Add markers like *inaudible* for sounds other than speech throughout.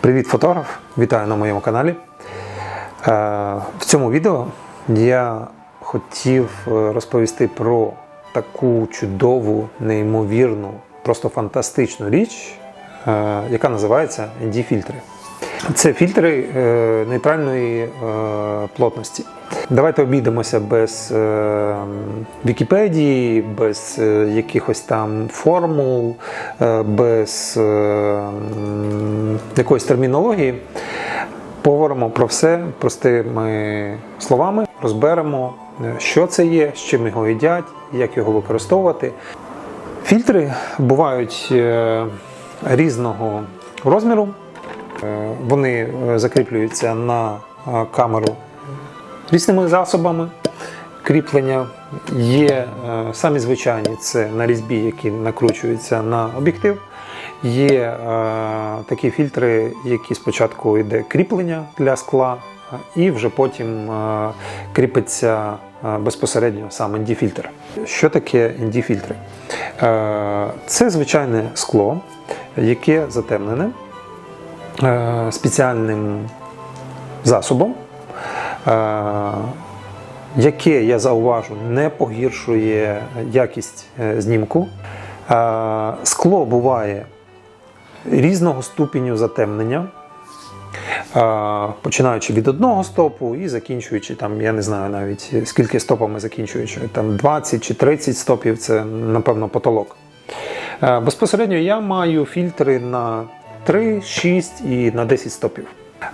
Привіт, фотограф! Вітаю на моєму каналі. Е, В цьому відео я хотів е, розповісти про таку чудову, неймовірну, просто фантастичну річ, е, яка називається ND-фільтри. Це фільтри е, нейтральної е, плотності. Давайте обійдемося без е, Вікіпедії, без якихось там формул, без якоїсь термінології. Поговоримо про все простими словами, розберемо, що це є, з чим його їдять, як його використовувати. Фільтри бувають різного розміру. Е, Вони е, закріплюються на е, камеру різними засобами кріплення. Є самі звичайні, це на різьбі, які накручуються на об'єктив. Є е, такі фільтри, які спочатку йде кріплення для скла, і вже потім е, кріпиться безпосередньо сам ND-фільтр. Що таке ND-фільтри? Е, Це звичайне скло, яке затемнене спеціальним засобом, е, яке, я зауважу, не погіршує якість е, знімку. Е, Скло буває різного ступеню затемнення. е, Починаючи від одного стопу і закінчуючи там, я не знаю навіть скільки стопами закінчуючи, там 20 чи 30 стопів це напевно потолок. Е, Безпосередньо я маю фільтри на 3, 6 і на 10 стопів.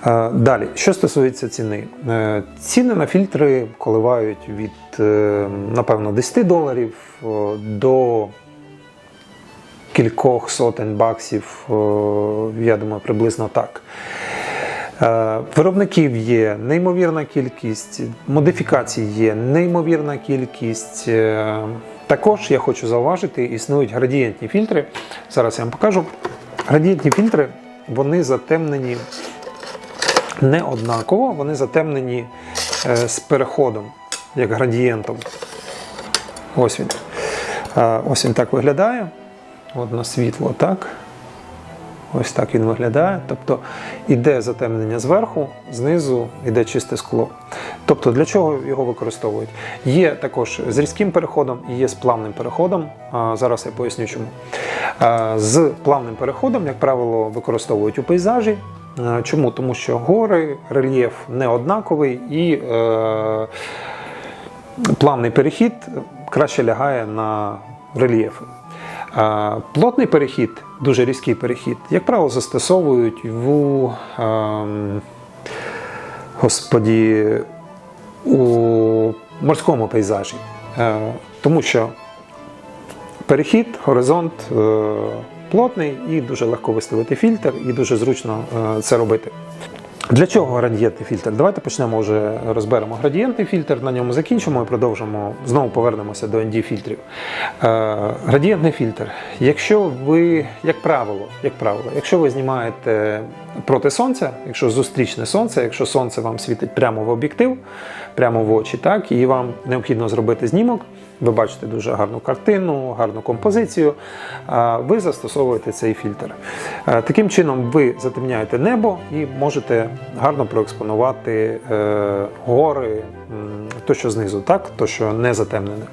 Е, Далі, що стосується ціни, Е, ціни на фільтри коливають від е, напевно 10 доларів до кількох сотень баксів, я думаю, приблизно так. Виробників є неймовірна кількість, модифікацій є неймовірна кількість. Також я хочу зауважити, існують градієнтні фільтри. Зараз я вам покажу. Градієнтні фільтри вони затемнені не однаково, вони затемнені е, з переходом, як градієнтом. Ось він. Е, Ось він так виглядає. От на світло, так. Ось так він виглядає. Тобто іде затемнення зверху, знизу йде чисте скло. Тобто для чого його використовують? Є також з різким переходом і є з плавним переходом. Зараз я поясню чому. А, З плавним переходом, як правило, використовують у пейзажі. Чому? Тому що гори, рельєф не однаковий і е, плавний перехід краще лягає на рельєфи. А Плотний перехід, дуже різкий перехід, як правило, застосовують в ем, господі, у морському пейзажі. Е, Тому що перехід, горизонт е, плотний і дуже легко виставити фільтр, і дуже зручно е, це робити. Для чого градієнтний фільтр? Давайте почнемо вже розберемо градієнтний фільтр, на ньому закінчимо і продовжимо. Знову повернемося до ND-фільтрів. Е, градієнтний фільтр. Якщо ви, як правило, як правило, якщо ви знімаєте проти сонця, якщо зустрічне сонце, якщо сонце вам світить прямо в об'єктив, прямо в очі, так, і вам необхідно зробити знімок, ви бачите дуже гарну картину, гарну композицію, ви застосовуєте цей фільтр. Таким чином ви затемняєте небо і можете гарно проекспонувати е, гори, то, що знизу, так, то, що не затемнене.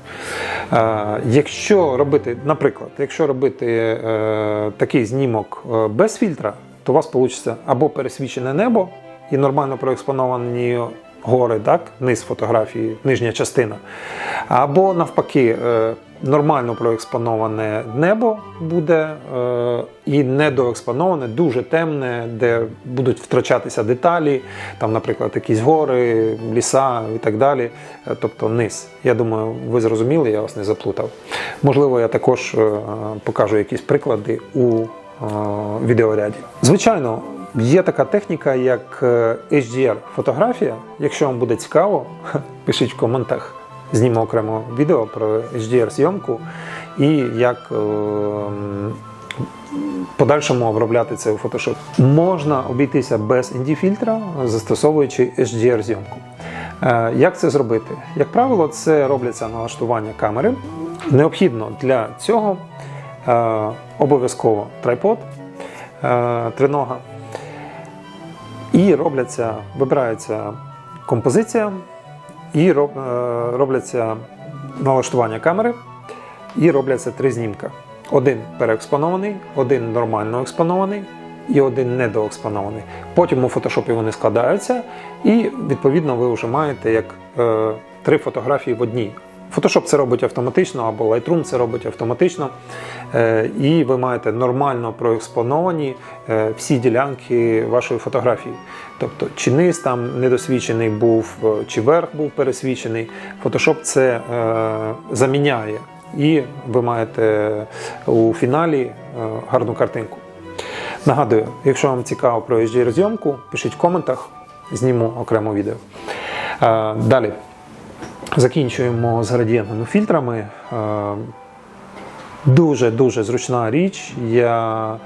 Якщо робити, наприклад, якщо робити е, такий знімок е, без фільтра, то у вас вийде або пересвічене небо і нормально проекспоновані гори, так, низ фотографії, нижня частина. Або навпаки, е, нормально проекспоноване небо буде е, і недоекспоноване, дуже темне, де будуть втрачатися деталі, там, наприклад, якісь гори, ліса і так далі. Е, Тобто низ. Я думаю, ви зрозуміли, я вас не заплутав. Можливо, я також покажу якісь приклади у відеоряді. Звичайно, є така техніка, як е, HDR-фотографія. Якщо вам буде цікаво, *laughs* пишіть в коментах. Зніму окремо відео про HDR-зйомку і як е, подальшому обробляти це у Photoshop. Можна обійтися без ND-фільтра, застосовуючи HDR-зйомку. Е, Як це зробити? Як правило, це робляться налаштування камери. Необхідно для цього обов'язково трайпод, тринога. І робляться, вибирається композиція, і е, робляться налаштування камери, і робляться три знімка. Один переекспонований, один нормально експонований і один недоекспонований. Потім у фотошопі вони складаються, і відповідно ви вже маєте як е, три фотографії в одній. Photoshop це робить автоматично, або Lightroom це робить автоматично. Е, і ви маєте нормально проекспоновані е, всі ділянки вашої фотографії. Тобто, чи низ там недосвідчений був, е, чи верх був пересвічений. Photoshop це заміняє, і ви маєте у фіналі гарну картинку. Нагадую, якщо вам цікаво про HDR-зйомку, пишіть в коментах, зніму окремо відео. Далі. Закінчуємо з градієнтними фільтрами. Дуже-дуже зручна річ. Я е,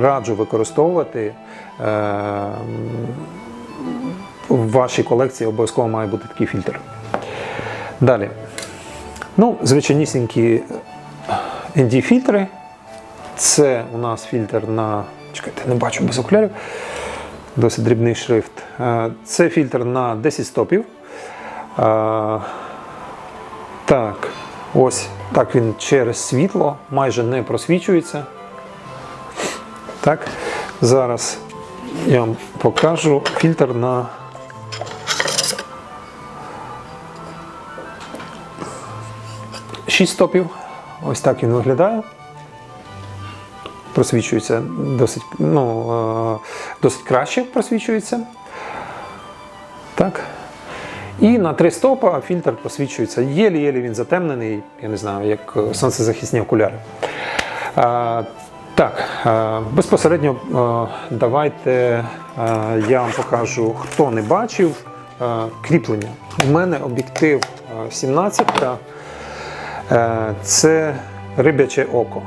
раджу використовувати. Е, В вашій колекції обов'язково має бути такий фільтр. Далі. Ну, звичайнісінькі ND-фільтри. Це у нас фільтр на. Чекайте, не бачу без окулярів. Досить дрібний шрифт. Е, Це фільтр на 10 стопів. А, так, ось так він через світло майже не просвічується. Так, зараз я вам покажу фільтр на. Шість стопів. Ось так він виглядає. Просвічується досить, ну, е, досить краще просвічується. Так. І на три стопа фільтр просвічується. Єлі-єлі він затемнений, я не знаю, як е, сонцезахисні окуляри. А, так, а, безпосередньо а, давайте а, я вам покажу, хто не бачив а, кріплення. У мене об'єктив 17 а, це рибяче око.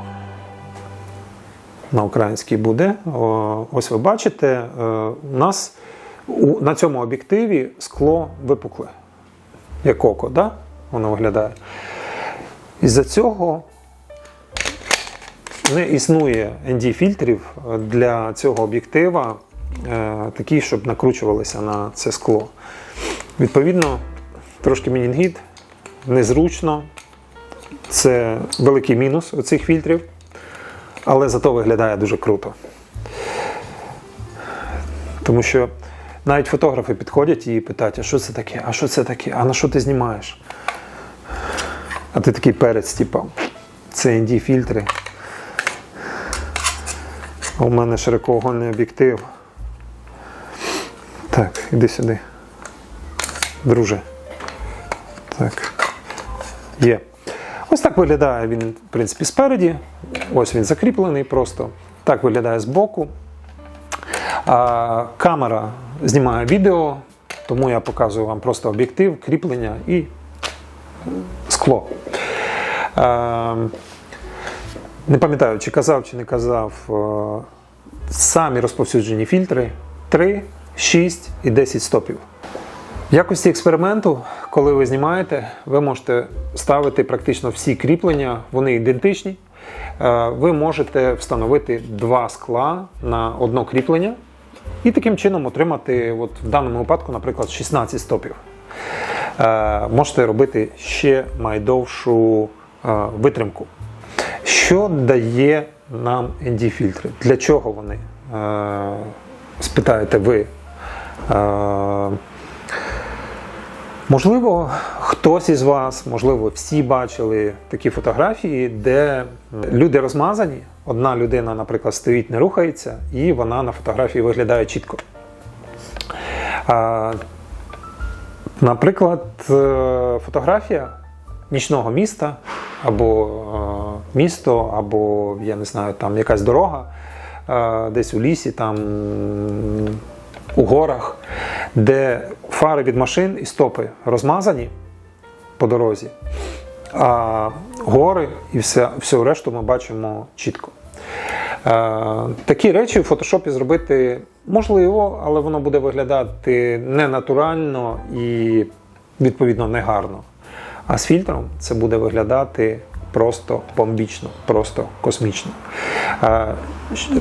На українській буде. О, Ось ви бачите, е, у нас на цьому об'єктиві скло випукле, як око, да? воно виглядає. Із-за цього не існує ND-фільтрів для цього об'єктива, е, такі, щоб накручувалися на це скло. Відповідно, трошки менінгіт, незручно. Це великий мінус у цих фільтрів, але зато виглядає дуже круто. Тому що навіть фотографи підходять і питають, а що це таке? А що це таке? А на що ти знімаєш? А ти такий перець, типу, це ND фільтри. У мене широкоугольний об'єктив. Так, іди сюди. Друже. Так. Є. Ось так виглядає він, в принципі, спереді. Ось він закріплений просто. Так виглядає збоку. Камера знімає відео, тому я показую вам просто об'єктив, кріплення і скло. Не пам'ятаю, чи казав, чи не казав. Самі розповсюджені фільтри 3, 6 і 10 стопів. В якості експерименту, коли ви знімаєте, ви можете ставити практично всі кріплення, вони ідентичні. Ви можете встановити два скла на одно кріплення і таким чином отримати, от в даному випадку, наприклад, 16 стопів. Е, Можете робити ще майдовшу е, витримку. Що дає нам ND-фільтри? Для чого вони? Е, Спитаєте ви. Е, Можливо, хтось із вас, можливо, всі бачили такі фотографії, де люди розмазані. Одна людина, наприклад, стоїть, не рухається, і вона на фотографії виглядає чітко. Наприклад, е, фотографія нічного міста, або е, місто, або я не знаю, там якась дорога, е, десь у лісі, там у горах, де фари від машин і стопи розмазані по дорозі, а гори і все, всю решту ми бачимо чітко. Е, такі речі в фотошопі зробити можливо, але воно буде виглядати ненатурально і відповідно негарно. А з фільтром це буде виглядати просто бомбічно, просто космічно. Е,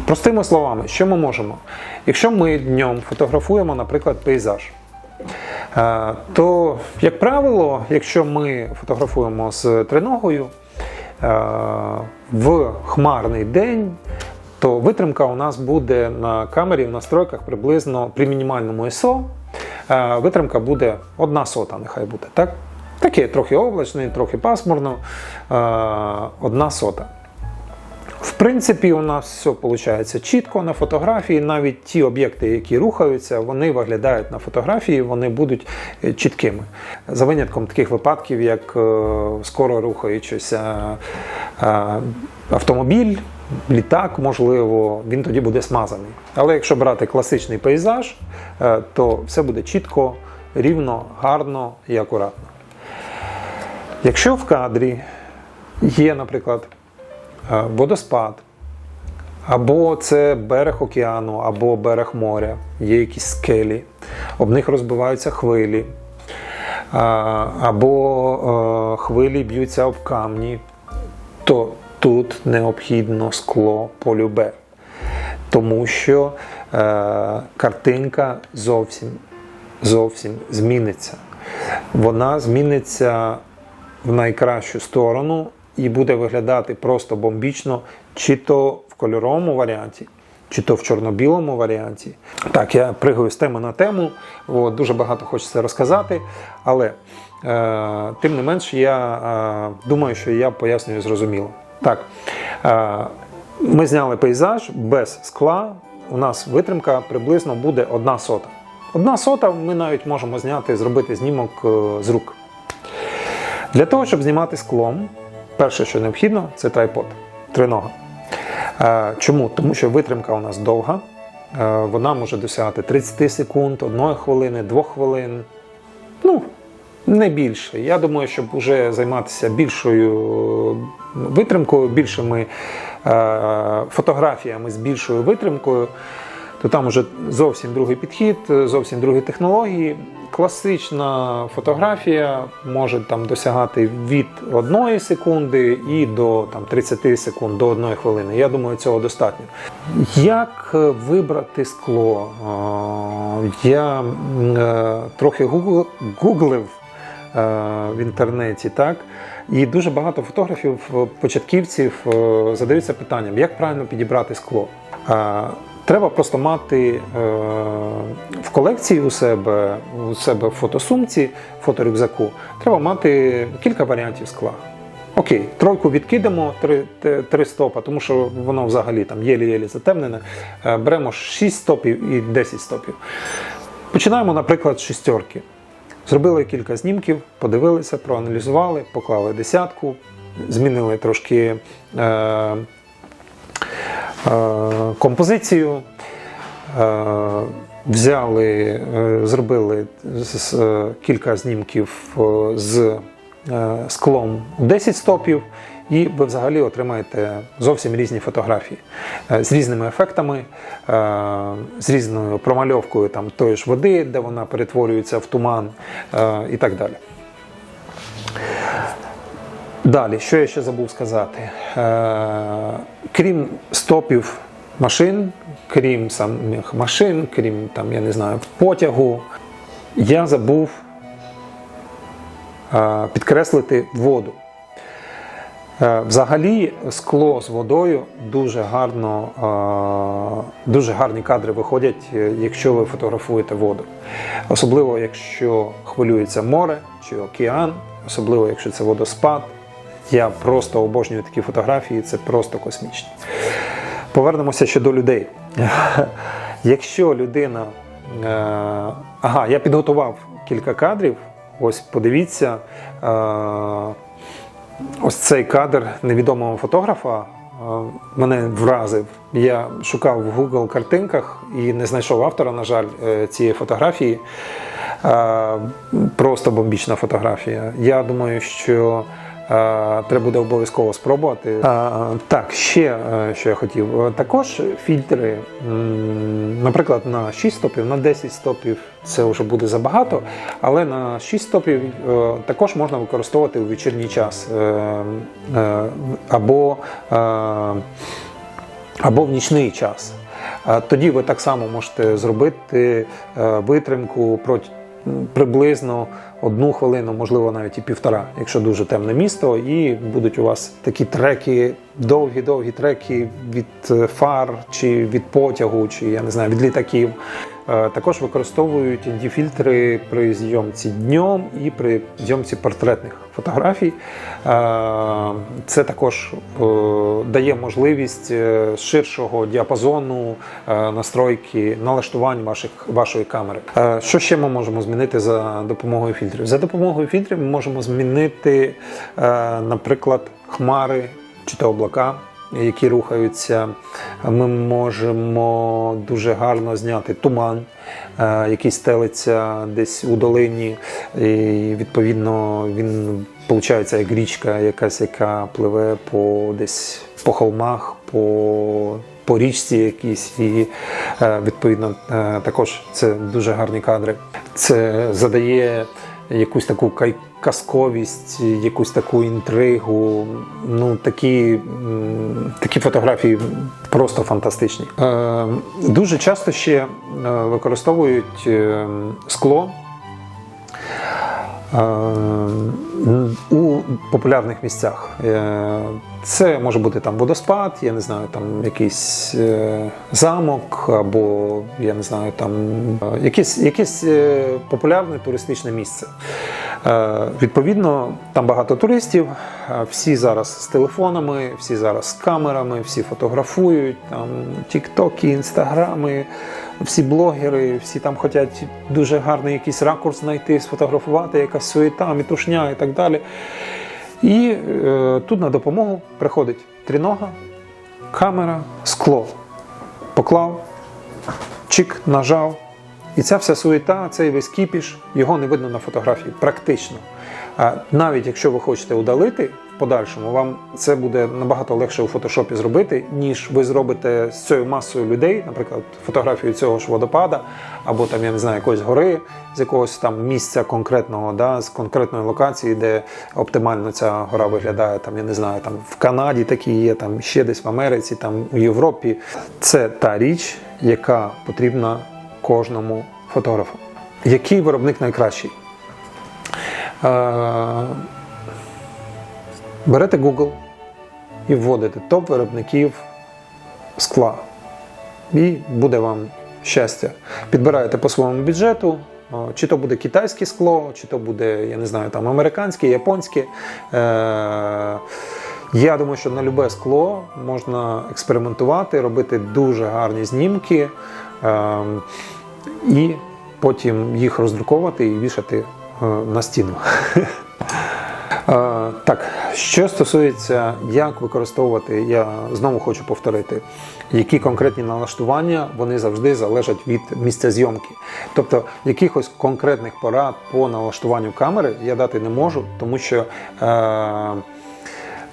Простими словами, що ми можемо? Якщо ми днем фотографуємо, наприклад, пейзаж, е, то, як правило, якщо ми фотографуємо з триногою в хмарний день, то витримка у нас буде на камері в настройках приблизно при мінімальному ISO. е, Витримка буде одна сота, нехай буде. Так? Таке трохи облачний, трохи пасмурно, е, одна сота. В принципі, у нас все виходить чітко на фотографії. Навіть ті об'єкти, які рухаються, вони виглядають на фотографії, вони будуть е, чіткими. За винятком таких випадків, як скоро рухаючийся е, автомобіль, літак, можливо, він тоді буде смазаний. Але якщо брати класичний пейзаж, е, то все буде чітко, рівно, гарно і акуратно. Якщо в кадрі є, наприклад, е, водоспад, або це берег океану, або берег моря, є якісь скелі, об них розбиваються хвилі, або е, хвилі б'ються об камні, то тут необхідно скло полюбе. Тому що е, картинка зовсім, зовсім зміниться. Вона зміниться в найкращу сторону і буде виглядати просто бомбічно, чи то в кольоровому варіанті, чи то в чорно-білому варіанті. Так, я пригаю з теми на тему, от, дуже багато хочеться розказати, але е, тим не менш, я е, думаю, що я пояснюю зрозуміло. Так, е, ми зняли пейзаж без скла. У нас витримка приблизно буде одна сота. Одна сота ми навіть можемо зняти, зробити знімок е, з рук. Для того, щоб знімати склом, перше, що необхідно, це трайпод, тринога. Е, Чому? Тому що витримка у нас довга, вона може досягати 30 секунд, 1 хвилини, 2 хвилин. Ну, не більше. Я думаю, щоб вже займатися більшою витримкою, більшими е, фотографіями з більшою витримкою, то там вже зовсім другий підхід, зовсім другі технології. Класична фотографія може там досягати від 1 секунди і до там, 30 секунд до 1 хвилини. Я думаю, цього достатньо. Як е, вибрати скло? Е, Я е, трохи гугл- гуглив е, в інтернеті, так? І дуже багато фотографів, е, початківців е, задаються питанням, як правильно підібрати скло. Е, Треба просто мати е, в колекції у себе, у себе в фотосумці, фоторюкзаку, треба мати кілька варіантів скла. Окей, тройку відкидамо, три, три стопа, тому що воно взагалі там єлі-єлі затемнене. Е, Беремо 6 стопів і 10 стопів. Починаємо, наприклад, з шістерки. Зробили кілька знімків, подивилися, проаналізували, поклали десятку, змінили трошки е, е, композицію, е, взяли, е, зробили е, кілька знімків е, з склом 10 стопів, і ви взагалі отримаєте зовсім різні фотографії е, з різними ефектами, е, з різною промальовкою там, тої ж води, де вона перетворюється в туман е, і так далі. Далі, що я ще забув сказати? Крім стопів машин, крім самих машин, крім там, я не знаю, потягу, я забув підкреслити воду. Е, Взагалі, скло з водою дуже гарно, е, дуже гарні кадри виходять, е, якщо ви фотографуєте воду. Особливо, якщо хвилюється море чи океан, особливо, якщо це водоспад. Я просто обожнюю такі фотографії, це просто космічно. Повернемося ще до людей. *laughs* Якщо людина. Ага, я підготував кілька кадрів. Ось подивіться. Ось цей кадр невідомого фотографа е, мене вразив. Я шукав в Google картинках і не знайшов автора, на жаль, е, цієї фотографії. Е, Просто бомбічна фотографія. Я думаю, що Треба буде обов'язково спробувати. Так, ще е, що я хотів. Е, Також фільтри, наприклад, на 6 стопів, на 10 стопів це вже буде забагато, але на 6 стопів е, також можна використовувати у вечірній час або, або в нічний час. Тоді ви так само можете зробити витримку приблизно одну хвилину, можливо, навіть і півтора, якщо дуже темне місто, і будуть у вас такі треки, довгі-довгі треки від е, фар чи від потягу, чи я не знаю, від літаків. Е, Також використовують ND-фільтри при зйомці днем і при зйомці портретних фотографій. Е, Це також е, дає можливість ширшого діапазону настройки налаштувань ваших, вашої камери. Що ще ми можемо змінити за допомогою фільтрів? За допомогою фільтрів ми можемо змінити, наприклад, хмари чи то облака які рухаються. Ми можемо дуже гарно зняти туман, е, який стелиться десь у долині. І відповідно він виходить як річка, якась, яка пливе по десь по холмах, по, по річці якійсь. І е, відповідно е, також це дуже гарні кадри. Це задає якусь таку казковість, якусь таку інтригу. Ну, такі, такі фотографії просто фантастичні. Е, дуже часто ще е, використовують е, скло. У популярних місцях. Е, Це може бути там водоспад, я не знаю, там якийсь е, замок, або я не знаю, там е, якесь, якесь популярне туристичне місце. Е, Відповідно, там багато туристів, е, всі зараз з телефонами, всі зараз з камерами, всі фотографують, там тіктоки, інстаграми, всі блогери, всі там хочуть дуже гарний якийсь ракурс знайти, сфотографувати, якась суєта, мітушня і так далі. І е, тут на допомогу приходить трінога, камера, скло. Поклав, чик, нажав. І ця вся суєта, цей весь кіпіш, його не видно на фотографії практично. Навіть якщо ви хочете удалити в подальшому, вам це буде набагато легше у фотошопі зробити, ніж ви зробите з цією масою людей, наприклад, фотографію цього ж водопада, або там, я не знаю, якоїсь гори, з якогось там місця конкретного, да, з конкретної локації, де оптимально ця гора виглядає. Там, я не знаю, там в Канаді такі є, там ще десь в Америці, там у Європі. Це та річ, яка потрібна кожному фотографу. Який виробник найкращий? Е, Берете Google і вводите топ виробників скла. І буде вам щастя. Підбираєте по своєму бюджету. Чи то буде китайське скло, чи то буде, я не знаю, там американське, японське. Е, я думаю, що на любе скло можна експериментувати, робити дуже гарні знімки е, і потім їх роздруковувати і вішати е, на стіну. *laughs* Е, Так, що стосується, як використовувати, я знову хочу повторити, які конкретні налаштування вони завжди залежать від місця зйомки. Тобто якихось конкретних порад по налаштуванню камери я дати не можу, тому що е,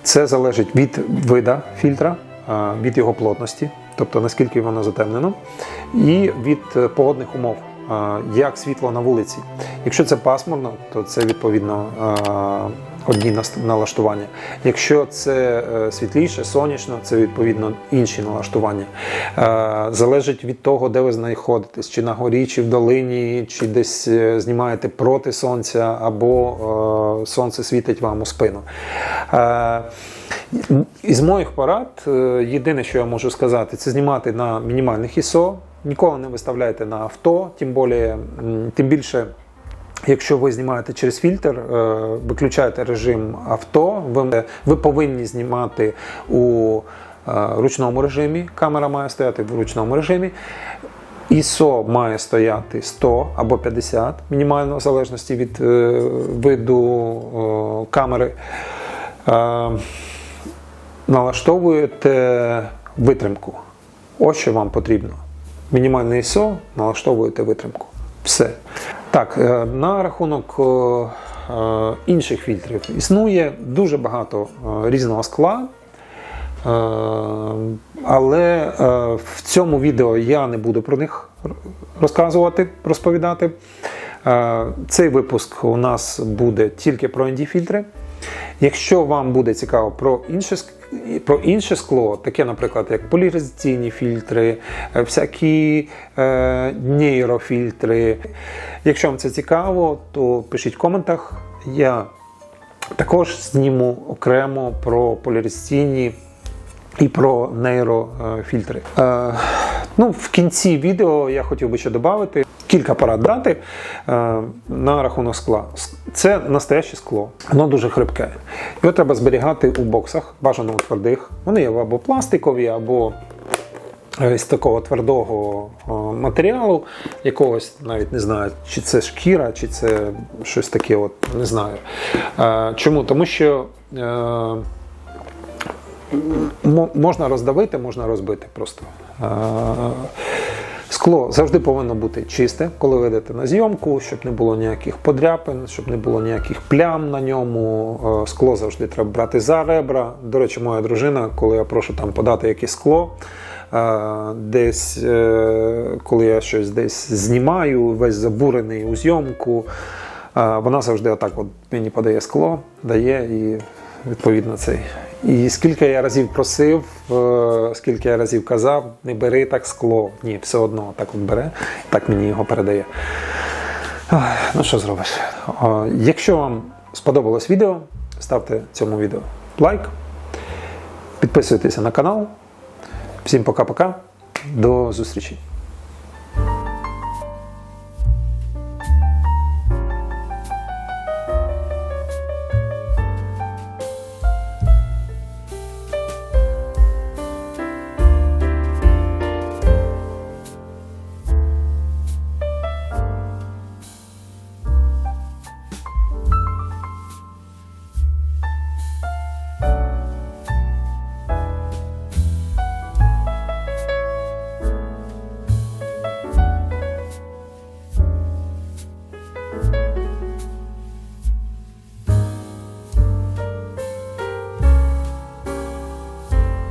це залежить від вида фільтра, е, від його плотності, тобто наскільки воно затемнено, і від е, погодних умов. е, Як світло на вулиці. Якщо це пасмурно, то це відповідно е, одні налаштування. Якщо це е, світліше, сонячно, це відповідно інші налаштування. Е, Залежить від того, де ви знаходитесь, чи на горі, чи в долині, чи десь е, знімаєте проти сонця, або сонце світить вам у спину. Із моїх порад, єдине, що я можу сказати, це знімати на мінімальних ISO. Ніколи не виставляйте на авто, тим більше. Якщо ви знімаєте через фільтр, е, виключаєте режим авто, ви, ви повинні знімати у е, ручному режимі. Камера має стояти в ручному режимі. ISO має стояти 100 або 50, мінімально в залежності від е, виду камери. Налаштовуєте витримку. Ось що вам потрібно. Мінімальне ISO, налаштовуєте витримку. Все. Так, е, на рахунок е, е, інших фільтрів. Існує дуже багато різного скла. Але в цьому відео я не буду про них розказувати, розповідати. Цей випуск у нас буде тільки про ND-фільтри. Якщо вам буде цікаво про інше, про інше скло, таке, наприклад, як поляризаційні фільтри, е, всякі е, нейрофільтри. Якщо вам це цікаво, то пишіть в коментах. Я також зніму окремо про поляризаційні і про нейрофільтри. Е, ну, в кінці відео я хотів би ще додати кілька порад дати е, на рахунок скла. Це настояще скло, воно дуже хрипке. Його треба зберігати у боксах, бажано у твердих. Вони або пластикові, або е, з такого твердого е, матеріалу, якогось навіть не знаю, чи це шкіра, чи це щось таке, от не знаю. Е, Чому? Тому що. е, можна роздавити, можна розбити просто. Скло завжди повинно бути чисте, коли ви йдете на зйомку, щоб не було ніяких подряпин, щоб не було ніяких плям на ньому. Е, Скло завжди треба брати за ребра. До речі, моя дружина, коли я прошу там подати якесь скло, е, десь, е, коли я щось десь знімаю, весь забурений у зйомку, вона завжди отак от мені подає скло, дає і відповідно цей. І скільки я разів просив, е, скільки я разів казав, не бери так скло. Ні, все одно так от бере, так мені його передає. Ну що зробиш? Якщо вам сподобалось відео, ставте цьому відео лайк, підписуйтеся на канал. Всім пока-пока. До зустрічі!